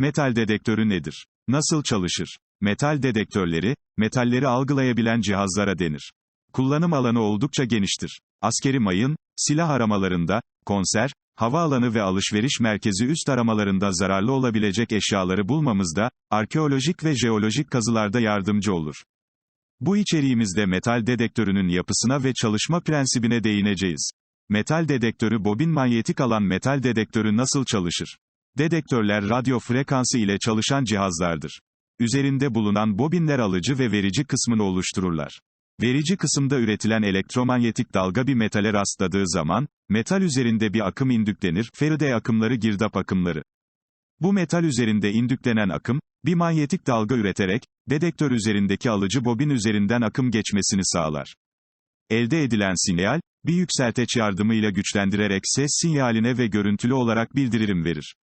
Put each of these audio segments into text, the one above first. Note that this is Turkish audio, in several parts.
Metal dedektörü nedir? Nasıl çalışır? Metal dedektörleri, metalleri algılayabilen cihazlara denir. Kullanım alanı oldukça geniştir. Askeri mayın, silah aramalarında, konser, havaalanı ve alışveriş merkezi üst aramalarında zararlı olabilecek eşyaları bulmamızda, arkeolojik ve jeolojik kazılarda yardımcı olur. Bu içeriğimizde metal dedektörünün yapısına ve çalışma prensibine değineceğiz. Metal dedektörü bobin manyetik alan metal dedektörü nasıl çalışır? Dedektörler radyo frekansı ile çalışan cihazlardır. Üzerinde bulunan bobinler alıcı ve verici kısmını oluştururlar. Verici kısımda üretilen elektromanyetik dalga bir metale rastladığı zaman, metal üzerinde bir akım indüklenir, Faraday akımları girdap akımları. Bu metal üzerinde indüklenen akım, bir manyetik dalga üreterek, dedektör üzerindeki alıcı bobin üzerinden akım geçmesini sağlar. Elde edilen sinyal, bir yükselteç yardımıyla güçlendirerek ses sinyaline ve görüntülü olarak bildiririm verir.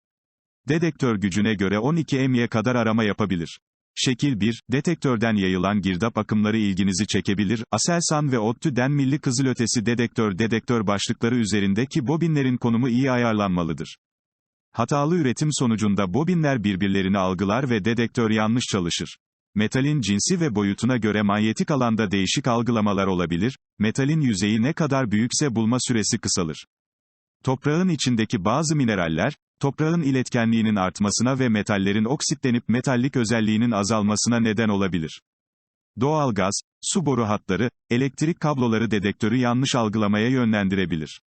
Dedektör gücüne göre 12 emye kadar arama yapabilir. Şekil 1, detektörden yayılan girdap akımları ilginizi çekebilir. Aselsan ve ODTÜ'den milli kızılötesi dedektör dedektör başlıkları üzerindeki bobinlerin konumu iyi ayarlanmalıdır. Hatalı üretim sonucunda bobinler birbirlerini algılar ve dedektör yanlış çalışır. Metalin cinsi ve boyutuna göre manyetik alanda değişik algılamalar olabilir, metalin yüzeyi ne kadar büyükse bulma süresi kısalır. Toprağın içindeki bazı mineraller, toprağın iletkenliğinin artmasına ve metallerin oksitlenip metallik özelliğinin azalmasına neden olabilir. Doğalgaz, su boru hatları, elektrik kabloları dedektörü yanlış algılamaya yönlendirebilir.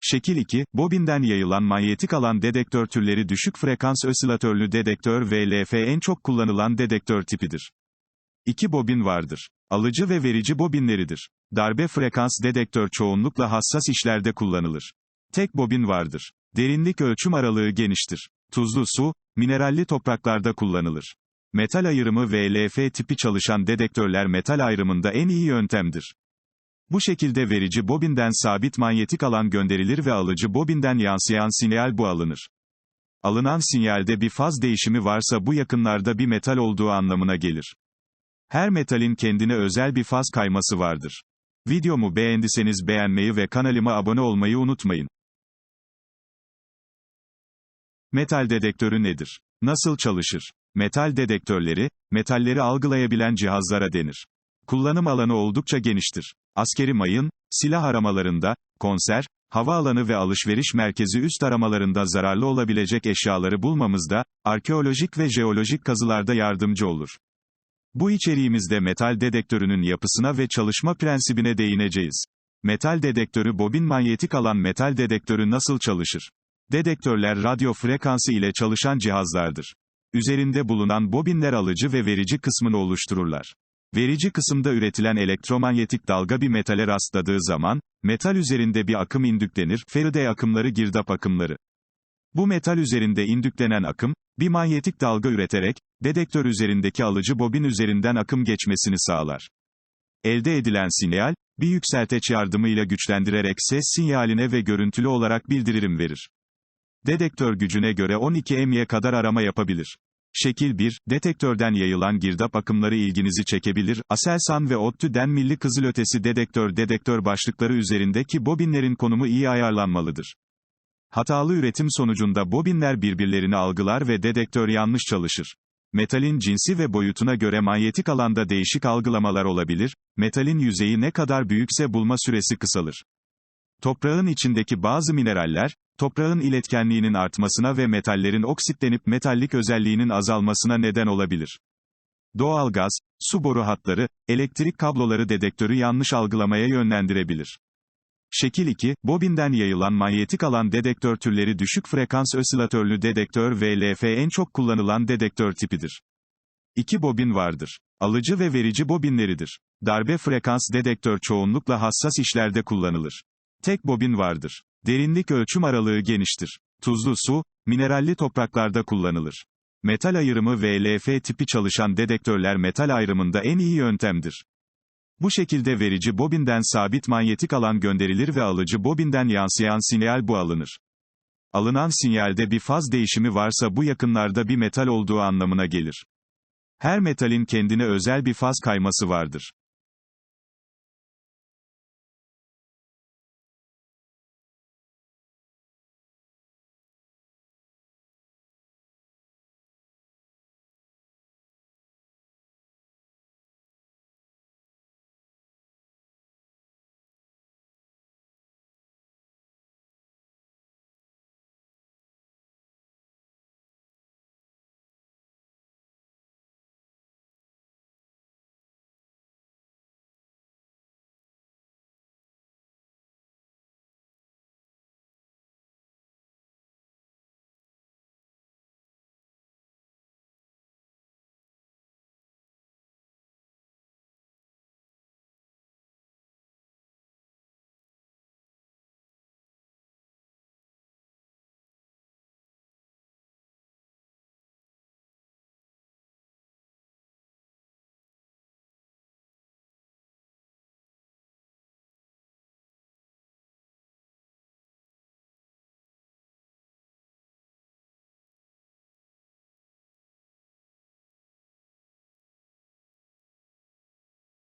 Şekil 2, bobinden yayılan manyetik alan dedektör türleri düşük frekans osilatörlü dedektör VLF en çok kullanılan dedektör tipidir. İki bobin vardır. Alıcı ve verici bobinleridir. Darbe frekans dedektör çoğunlukla hassas işlerde kullanılır. Tek bobin vardır. Derinlik ölçüm aralığı geniştir. Tuzlu su, mineralli topraklarda kullanılır. Metal ayrımı VLF tipi çalışan dedektörler metal ayrımında en iyi yöntemdir. Bu şekilde verici bobinden sabit manyetik alan gönderilir ve alıcı bobinden yansıyan sinyal bu alınır. Alınan sinyalde bir faz değişimi varsa bu yakınlarda bir metal olduğu anlamına gelir. Her metalin kendine özel bir faz kayması vardır. Videomu beğendiyseniz beğenmeyi ve kanalıma abone olmayı unutmayın. Metal dedektörü nedir? Nasıl çalışır? Metal dedektörleri, metalleri algılayabilen cihazlara denir. Kullanım alanı oldukça geniştir. Askeri mayın, silah aramalarında, konser, havaalanı ve alışveriş merkezi üst aramalarında zararlı olabilecek eşyaları bulmamızda, arkeolojik ve jeolojik kazılarda yardımcı olur. Bu içeriğimizde metal dedektörünün yapısına ve çalışma prensibine değineceğiz. Metal dedektörü bobin manyetik alan metal dedektörü nasıl çalışır? Dedektörler radyo frekansı ile çalışan cihazlardır. Üzerinde bulunan bobinler alıcı ve verici kısmını oluştururlar. Verici kısımda üretilen elektromanyetik dalga bir metale rastladığı zaman, metal üzerinde bir akım indüklenir, Faraday akımları girdap akımları. Bu metal üzerinde indüklenen akım, bir manyetik dalga üreterek, dedektör üzerindeki alıcı bobin üzerinden akım geçmesini sağlar. Elde edilen sinyal, bir yükselteç yardımıyla güçlendirerek ses sinyaline ve görüntülü olarak bildiririm verir. Dedektör gücüne göre 12 emye kadar arama yapabilir. Şekil 1, detektörden yayılan girdap akımları ilginizi çekebilir. Aselsan ve ODTÜ'den milli kızılötesi dedektör dedektör başlıkları üzerindeki bobinlerin konumu iyi ayarlanmalıdır. Hatalı üretim sonucunda bobinler birbirlerini algılar ve dedektör yanlış çalışır. Metalin cinsi ve boyutuna göre manyetik alanda değişik algılamalar olabilir, metalin yüzeyi ne kadar büyükse bulma süresi kısalır. Toprağın içindeki bazı mineraller, toprağın iletkenliğinin artmasına ve metallerin oksitlenip metallik özelliğinin azalmasına neden olabilir. Doğalgaz, su boru hatları, elektrik kabloları dedektörü yanlış algılamaya yönlendirebilir. Şekil 2, bobinden yayılan manyetik alan dedektör türleri düşük frekans osilatörlü dedektör VLF en çok kullanılan dedektör tipidir. İki bobin vardır. Alıcı ve verici bobinleridir. Darbe frekans dedektör çoğunlukla hassas işlerde kullanılır. Tek bobin vardır. Derinlik ölçüm aralığı geniştir. Tuzlu su, mineralli topraklarda kullanılır. Metal ayrımı VLF tipi çalışan dedektörler metal ayrımında en iyi yöntemdir. Bu şekilde verici bobinden sabit manyetik alan gönderilir ve alıcı bobinden yansıyan sinyal bu alınır. Alınan sinyalde bir faz değişimi varsa bu yakınlarda bir metal olduğu anlamına gelir. Her metalin kendine özel bir faz kayması vardır.